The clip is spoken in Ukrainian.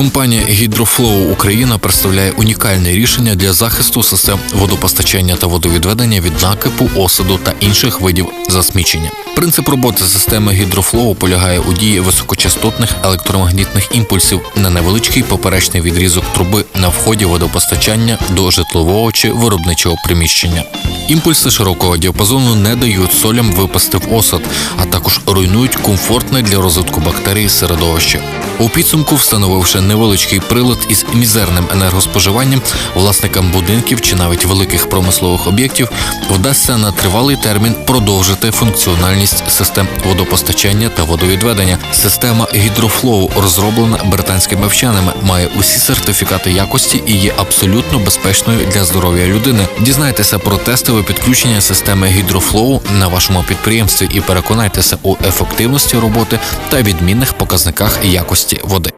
Компанія Гідрофлоу Україна представляє унікальне рішення для захисту систем водопостачання та водовідведення від накипу, осаду та інших видів засмічення. Принцип роботи системи гідрофлоу полягає у дії високочастотних електромагнітних імпульсів на невеличкий поперечний відрізок труби на вході водопостачання до житлового чи виробничого приміщення. Імпульси широкого діапазону не дають солям випасти в осад, а також руйнують комфортне для розвитку бактерій середовище. У підсумку, встановивши невеличкий прилад із мізерним енергоспоживанням, власникам будинків чи навіть великих промислових об'єктів вдасться на тривалий термін продовжити функціональність систем водопостачання та водовідведення. Система гідрофлоу, розроблена британськими вченими, має усі сертифікати якості і є абсолютно безпечною для здоров'я людини. Дізнайтеся про тестове підключення системи гідрофлоу на вашому підприємстві і переконайтеся у ефективності роботи та відмінних показниках якості води.